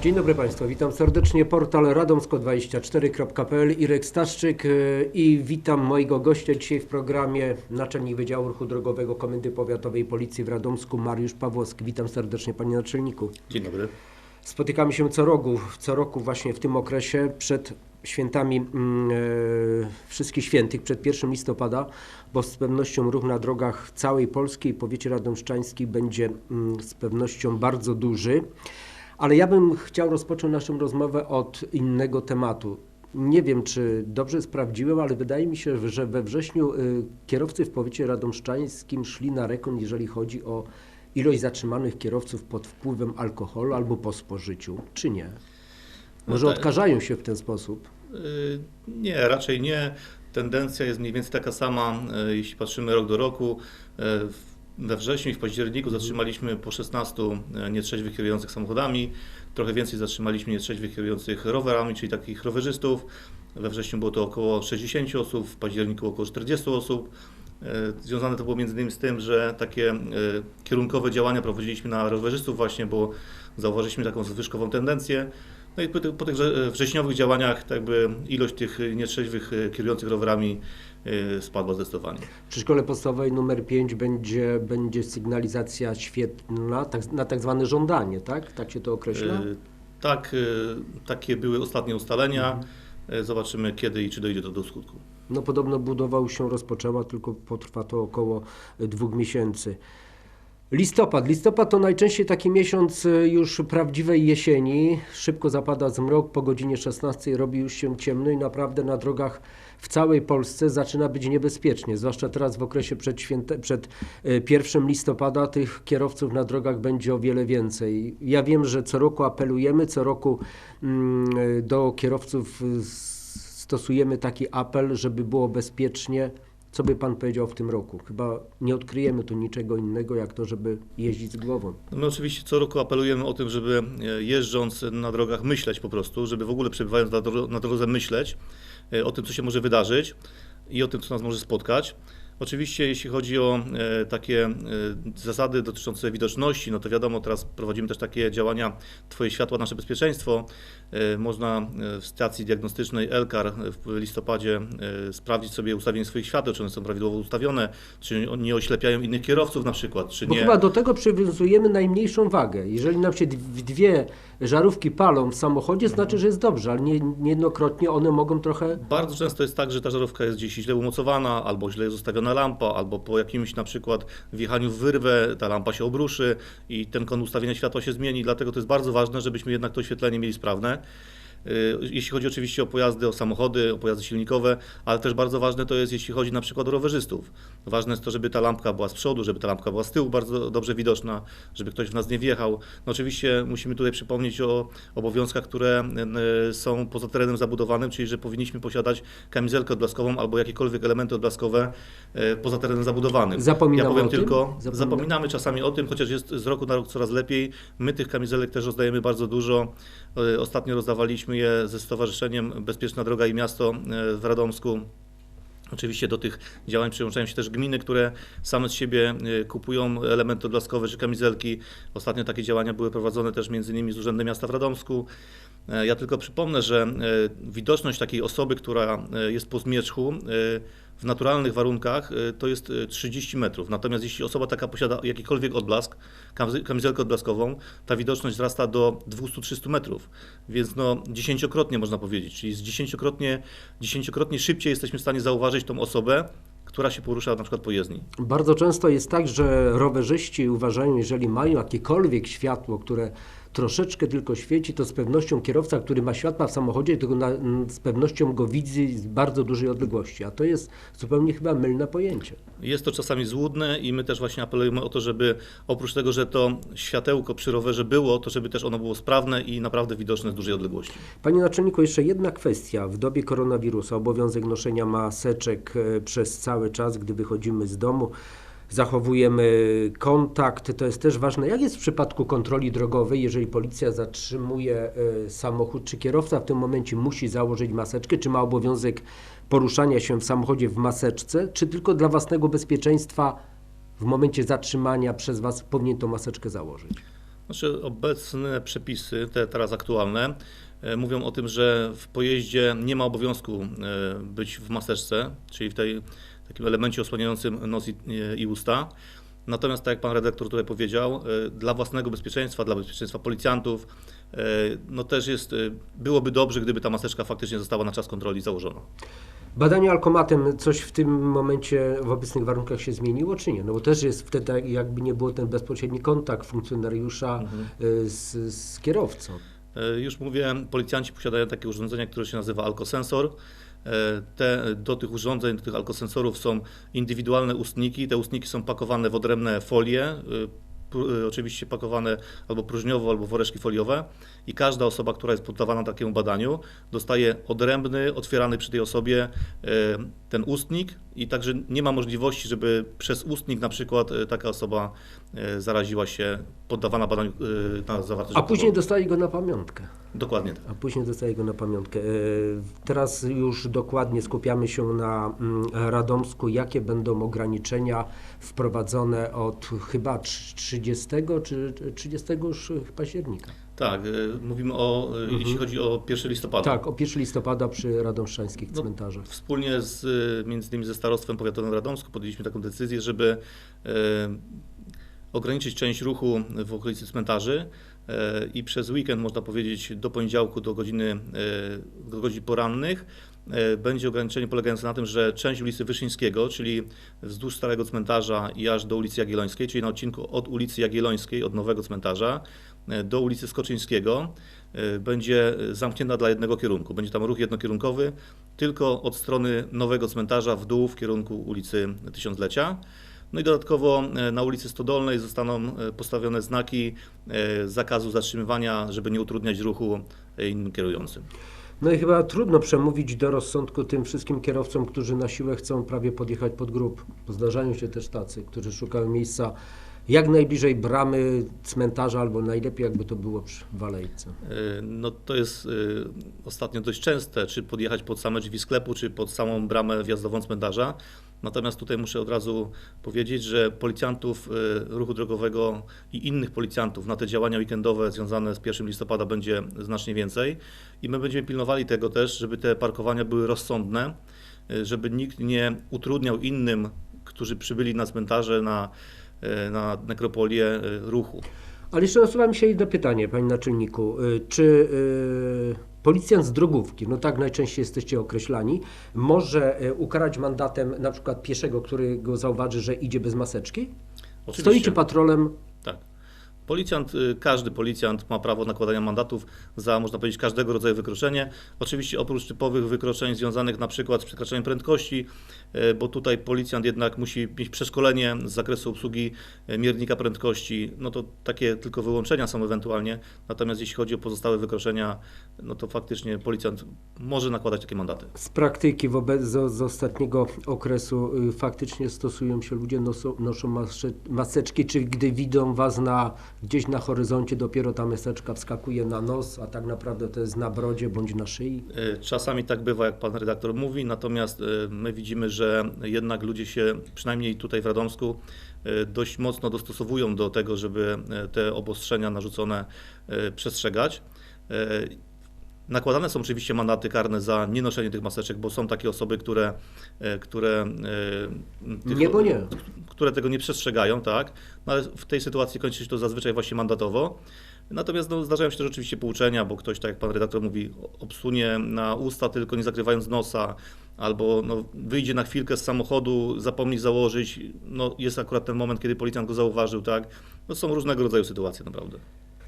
Dzień dobry Państwu, witam serdecznie. Portal radomsko24.pl Irek Staszczyk yy, i witam mojego gościa dzisiaj w programie Naczelnik Wydziału Ruchu Drogowego Komendy Powiatowej Policji w Radomsku Mariusz Pawłowski. Witam serdecznie Panie Naczelniku. Dzień dobry. Spotykamy się co roku, co roku właśnie w tym okresie przed świętami e, Wszystkich Świętych, przed 1 listopada, bo z pewnością ruch na drogach całej Polski i powiecie radomszczańskiej będzie mm, z pewnością bardzo duży. Ale ja bym chciał rozpocząć naszą rozmowę od innego tematu. Nie wiem, czy dobrze sprawdziłem, ale wydaje mi się, że we wrześniu y, kierowcy w powiecie radomszczańskim szli na rekord, jeżeli chodzi o ilość zatrzymanych kierowców pod wpływem alkoholu albo po spożyciu, czy nie? Może tak. odkażają się w ten sposób? Y, Nie, raczej nie. Tendencja jest mniej więcej taka sama, y, jeśli patrzymy rok do roku. We wrześniu i w październiku zatrzymaliśmy po 16 nietrzeźwych kierujących samochodami. Trochę więcej zatrzymaliśmy nietrzeźwych kierujących rowerami, czyli takich rowerzystów. We wrześniu było to około 60 osób, w październiku około 40 osób. Y, Związane to było między innymi z tym, że takie y, kierunkowe działania prowadziliśmy na rowerzystów właśnie, bo zauważyliśmy taką zwyżkową tendencję. No i po tych, po tych wrze- wrześniowych działaniach tak jakby ilość tych nietrzeźwych y, kierujących rowerami spadła zdecydowanie. Przy szkole podstawowej numer 5 będzie, będzie sygnalizacja świetna tak, na tak zwane żądanie, tak? Tak się to określa? Y, Tak, y, takie były ostatnie ustalenia. Mhm. Zobaczymy kiedy i czy dojdzie to do skutku. No podobno budowa już się rozpoczęła, tylko potrwa to około dwóch miesięcy. Listopad. Listopad to najczęściej taki miesiąc y, już prawdziwej jesieni. Szybko zapada zmrok, po godzinie 16 robi już się ciemno i naprawdę na drogach w całej Polsce zaczyna być niebezpiecznie. Zwłaszcza teraz w okresie przed, święte, przed y, 1 listopada tych kierowców na drogach będzie o wiele więcej. Ja wiem, że co roku apelujemy, co roku mm, y, do kierowców y, stosujemy taki apel, żeby było bezpiecznie. Co by Pan powiedział w tym roku? Chyba nie odkryjemy tu niczego innego, jak to, żeby jeździć z głową. No My oczywiście co roku apelujemy o tym, żeby e, jeżdżąc na drogach myśleć po prostu, żeby w ogóle przebywając na, dro- na drodze myśleć e, o tym, co się może wydarzyć i o tym, co nas może spotkać. Oczywiście jeśli chodzi o e, takie e, zasady dotyczące widoczności, no to wiadomo, teraz prowadzimy też takie działania Twoje światła, nasze bezpieczeństwo. E, Można w stacji diagnostycznej Elkar w listopadzie sprawdzić sobie ustawienie swoich świateł, czy one są prawidłowo ustawione, czy nie oślepiają innych kierowców na przykład, czy Bo nie. chyba do tego przywiązujemy najmniejszą wagę. Jeżeli nam się dw- dwie żarówki palą w samochodzie, znaczy, że jest dobrze, ale nie, niejednokrotnie one mogą trochę... Bardzo często jest tak, że ta żarówka jest gdzieś źle umocowana, albo źle jest ustawiona lampa, albo po jakimś na przykład wjechaniu w wyrwę ta lampa się obruszy i ten kąt ustawienia światła się zmieni, dlatego to jest bardzo ważne, żebyśmy jednak to oświetlenie mieli sprawne. Y, Jeśli chodzi oczywiście o pojazdy, o samochody, o pojazdy silnikowe, ale też bardzo ważne to jest, jeśli chodzi na przykład o rowerzystów. Ważne jest to, żeby ta lampka była z przodu, żeby ta lampka była z tyłu bardzo dobrze widoczna, żeby ktoś w nas nie wjechał. No oczywiście musimy tutaj przypomnieć o obowiązkach, które są poza terenem zabudowanym, czyli że powinniśmy posiadać kamizelkę odblaskową albo jakiekolwiek elementy odblaskowe y, poza terenem zabudowanym. Zapominamy ja powiem tylko, Zapominamy? zapominamy czasami o tym, chociaż jest z roku na rok coraz lepiej. My tych kamizelek też rozdajemy bardzo dużo. Y, Ostatnio rozdawaliśmy je ze Stowarzyszeniem Bezpieczna Droga i Miasto y, w Radomsku. Oczywiście do tych działań przyłączają się też gminy, które same z siebie y, kupują elementy odblaskowe czy kamizelki. Ostatnio takie działania były prowadzone też między innymi z Urzędem Miasta w Radomsku. E, Ja tylko przypomnę, że e, widoczność takiej osoby, która e, jest po zmierzchu, w naturalnych warunkach to jest e, 30 metrów. Natomiast jeśli osoba taka posiada jakikolwiek odblask, kamize- kamizelkę odblaskową, ta widoczność wzrasta do 200-300 metrów. Więc no dziesięciokrotnie można powiedzieć, czyli dziesięciokrotnie, dziesięciokrotnie szybciej jesteśmy w stanie zauważyć tą osobę, która się porusza na przykład po jezdni. Bardzo często jest tak, że rowerzyści uważają, jeżeli mają jakiekolwiek światło, które troszeczkę tylko świeci, to z pewnością kierowca, który ma światła w samochodzie, to na, z pewnością go widzi z bardzo dużej odległości. A to jest zupełnie chyba mylne pojęcie. Jest to czasami złudne i my też właśnie apelujemy o to, żeby oprócz tego, że to światełko przy rowerze było, to żeby też ono było sprawne i naprawdę widoczne z dużej odległości. Panie naczelniku, jeszcze jedna kwestia. W dobie koronawirusa obowiązek noszenia maseczek e, przez cały czas, gdy wychodzimy z domu. Zachowujemy kontakt, to jest też ważne. Jak jest w przypadku kontroli drogowej, jeżeli policja zatrzymuje e, samochód, czy kierowca w tym momencie musi założyć maseczkę, czy ma obowiązek poruszania się w samochodzie w maseczce, czy tylko dla własnego bezpieczeństwa w momencie zatrzymania przez Was powinien tą maseczkę założyć? Znaczy obecne przepisy, te teraz aktualne, e, mówią o tym, że w pojeździe nie ma obowiązku e, być w maseczce, czyli w tej takim elemencie osłaniającym nos i, i usta. Natomiast, tak jak pan redaktor tutaj powiedział, e, dla własnego bezpieczeństwa, dla bezpieczeństwa policjantów, e, no też jest, e, byłoby dobrze, gdyby ta maseczka faktycznie została na czas kontroli założona. Badanie alkomatem, coś w tym momencie w obecnych warunkach się zmieniło, czy nie? No bo też jest wtedy jakby nie było ten bezpośredni kontakt funkcjonariusza y, z, z kierowcą. E, Już mówię, policjanci posiadają takie urządzenie, które się nazywa alkosensor. E, Te, do tych urządzeń, do tych alkosensorów są indywidualne ustniki. Te ustniki są pakowane w odrębne folie, e, e, oczywiście pakowane albo próżniowo, albo woreczki foliowe i każda osoba, która jest poddawana takiemu badaniu, dostaje odrębny, otwierany przy tej osobie e, ten ustnik i także nie ma możliwości, żeby przez ustnik na przykład e, taka osoba e, zaraziła się, poddawana badaniu na zawartość A później dostaje go na pamiątkę. Dokładnie tak. A później dostaje go na pamiątkę. Teraz już dokładnie skupiamy się na mm, Radomsku. Jakie będą ograniczenia wprowadzone od chyba trz- 30 czy 30 już października? Tak, e, mówimy o, e, jeśli chodzi o 1 listopada. Tak, o 1 listopada przy radomszczańskich No, cmentarzach. Wspólnie z, e, między innymi ze Starostwem Powiatowym Radomsku podjęliśmy taką decyzję, żeby e, ograniczyć część ruchu w okolicy cmentarzy e, i przez weekend, można powiedzieć, do poniedziałku do godziny, e, do godzin porannych będzie ograniczenie polegające na tym, że część ulicy Wyszyńskiego, czyli wzdłuż Starego Cmentarza i aż do ulicy Jagiellońskiej, czyli na odcinku od ulicy Jagiellońskiej, od nowego cmentarza, e, do ulicy Skoczyńskiego, e, będzie zamknięta dla jednego kierunku. Będzie tam ruch jednokierunkowy, tylko od strony nowego cmentarza w dół w kierunku ulicy Tysiąclecia. No i dodatkowo e, na ulicy Stodolnej zostaną e, postawione znaki e, zakazu zatrzymywania, żeby nie utrudniać ruchu e, innym kierującym. No i chyba trudno przemówić do rozsądku tym wszystkim kierowcom, którzy na siłę chcą prawie podjechać pod grób. Zdarzają się też tacy, którzy szukają miejsca jak najbliżej bramy cmentarza, albo najlepiej jakby to było przy Walejce. E, No to jest e, ostatnio dość częste, czy podjechać pod same drzwi sklepu, czy pod samą bramę wjazdową cmentarza. Natomiast tutaj muszę od razu powiedzieć, że policjantów e, ruchu drogowego i innych policjantów na te działania weekendowe związane z 1 listopada będzie znacznie więcej i my będziemy pilnowali tego też, żeby te parkowania były rozsądne, e, żeby nikt nie utrudniał innym, którzy przybyli na cmentarze, na, e, na nekropolię ruchu. Ale jeszcze nasuwa mi się jedno pytanie, panie naczelniku. Y, Czy y, policjant z drogówki, no tak najczęściej jesteście określani, może y, ukarać mandatem na przykład pieszego, który go zauważy, że idzie bez maseczki? Oczywiście. Stoicie patrolem, Tak. Policjant, y, każdy policjant ma prawo nakładania mandatów za, można powiedzieć, każdego rodzaju wykroczenie. Oczywiście oprócz typowych wykroczeń związanych na przykład z przekraczaniem prędkości, y, bo tutaj policjant jednak musi mieć przeszkolenie z zakresu obsługi y, miernika prędkości, no to takie tylko wyłączenia są ewentualnie. Natomiast jeśli chodzi o pozostałe wykroczenia, no to faktycznie policjant może nakładać takie mandaty. z praktyki wobec z, z ostatniego okresu faktycznie stosują się ludzie, noszą, noszą maseczki, czy gdy widzą was na, gdzieś na horyzoncie, dopiero ta maseczka wskakuje na nos, a tak naprawdę to jest na brodzie bądź na szyi? E, Czasami tak bywa, jak pan redaktor mówi, natomiast e, my widzimy, że jednak ludzie się, przynajmniej tutaj w Radomsku, e, dość mocno dostosowują do tego, żeby te obostrzenia narzucone przestrzegać. Nakładane są oczywiście mandaty karne za nienoszenie tych maseczek, bo są takie osoby, które, e, które, e, tych- Nie, bo nie. które tego nie przestrzegają, tak? No ale w tej sytuacji kończy się to zazwyczaj właśnie mandatowo. Natomiast no, zdarzają się też oczywiście pouczenia, bo ktoś, tak jak pan redaktor mówi, obsunie na usta, tylko nie zakrywając nosa, albo no, wyjdzie na chwilkę z samochodu, zapomni założyć. No, jest akurat ten moment, kiedy policjant go zauważył, tak? No, są różnego rodzaju sytuacje, naprawdę.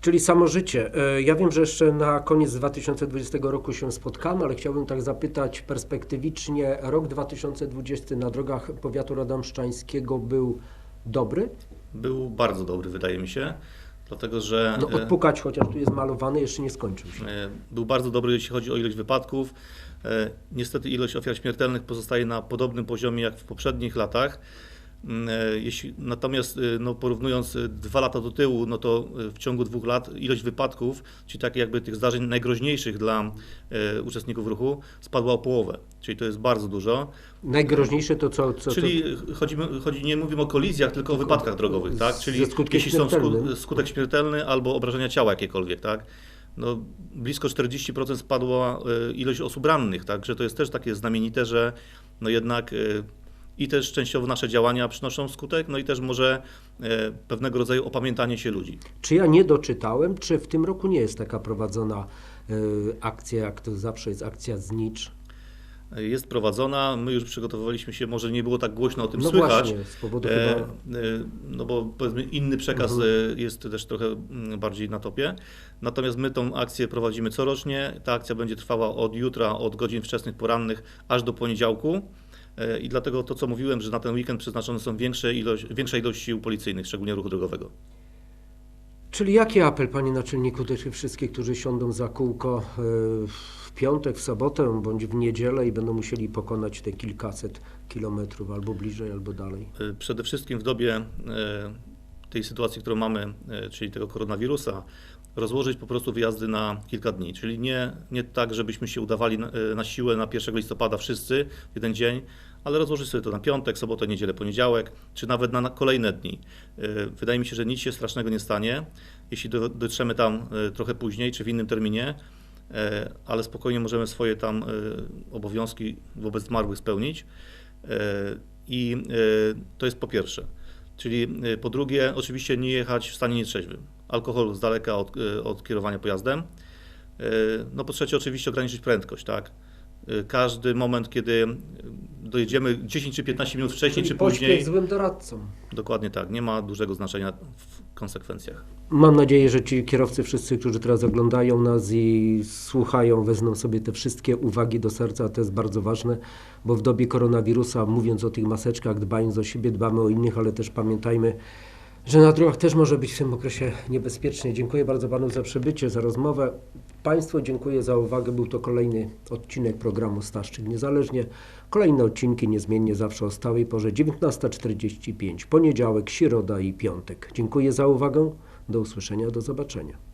Czyli samo życie. E, Ja wiem, że jeszcze na koniec 2020 roku się spotkamy, ale chciałbym tak zapytać perspektywicznie. Rok 2020 na drogach powiatu radomszczańskiego był dobry? Był bardzo dobry, wydaje mi się, dlatego że. No e, odpukać, chociaż tu jest malowany, jeszcze nie skończył się. E, Był bardzo dobry, jeśli chodzi o ilość wypadków. Niestety ilość ofiar śmiertelnych pozostaje na podobnym poziomie jak w poprzednich latach. Mm, e, Jeśli, natomiast e, no, porównując e, dwa lata do tyłu, no to w ciągu dwóch lat ilość wypadków, czyli tak jakby tych zdarzeń najgroźniejszych dla e, uczestników ruchu, spadła o połowę. Czyli to jest bardzo dużo. Najgroźniejsze to co? co Czyli chodzi, chodzi, nie mówimy o kolizjach, tylko o wypadkach drogowych, tak? Czyli jeśli są sku, skutek śmiertelny albo obrażenia ciała jakiekolwiek, tak? No, blisko 40% spadła ilość osób rannych, także to jest też takie znamienite, że no jednak i też częściowo nasze działania przynoszą skutek, no i też może e, pewnego rodzaju opamiętanie się ludzi. czy ja nie doczytałem, czy w tym roku nie jest taka prowadzona y, akcja, jak to zawsze jest akcja znicz? Jest prowadzona, my już przygotowywaliśmy się, może nie było tak głośno o tym No słychać, właśnie, z powodu E, chyba... e, No bo powiedzmy inny przekaz Mhm. e, jest też trochę mm, bardziej na topie. Natomiast my tą akcję prowadzimy corocznie. Ta akcja będzie trwała od jutra, od godzin wczesnych porannych aż do poniedziałku. E, I dlatego to, co mówiłem, że na ten weekend przeznaczone są większe ilość, większa ilość sił policyjnych, szczególnie ruchu drogowego. Czyli jaki apel, panie naczelniku, do tych wszystkich, którzy siądą za kółko y, w piątek, w sobotę bądź w niedzielę i będą musieli pokonać te kilkaset kilometrów albo bliżej, albo dalej? E, Przede wszystkim w dobie e, tej sytuacji, którą mamy, e, czyli tego koronawirusa, rozłożyć po prostu wyjazdy na kilka dni. Czyli nie, nie tak, żebyśmy się udawali na, e, na siłę na 1 listopada wszyscy w jeden dzień, ale rozłożyć sobie to na piątek, sobotę, niedzielę, poniedziałek, czy nawet na, kolejne dni. E, Wydaje mi się, że nic się strasznego nie stanie, jeśli do, dotrzemy tam trochę później, czy w innym terminie, ale spokojnie możemy swoje tam obowiązki wobec zmarłych spełnić. I to jest po pierwsze. Czyli e, po drugie, oczywiście nie jechać w stanie nietrzeźwym. Alkohol z daleka od, e, od kierowania pojazdem. E, No po trzecie, oczywiście ograniczyć prędkość, tak? E, Każdy moment, kiedy dojedziemy 10 czy 15 minut wcześniej czy pośpiech później, złym doradcą. dokładnie tak, nie ma dużego znaczenia w konsekwencjach. Mam nadzieję, że ci kierowcy wszyscy, którzy teraz oglądają nas i słuchają, wezmą sobie te wszystkie uwagi do serca. To jest bardzo ważne, bo w dobie koronawirusa, mówiąc o tych maseczkach, dbając o siebie, dbamy o innych, ale też pamiętajmy, że na drogach też może być w tym okresie niebezpiecznie. Dziękuję bardzo panu za przybycie, za rozmowę. Państwu dziękuję za uwagę. Był to kolejny odcinek programu Staszczyk Niezależnie. Kolejne odcinki niezmiennie zawsze o stałej porze 19.45, poniedziałek, środa i piątek. Dziękuję za uwagę. Do usłyszenia, do zobaczenia.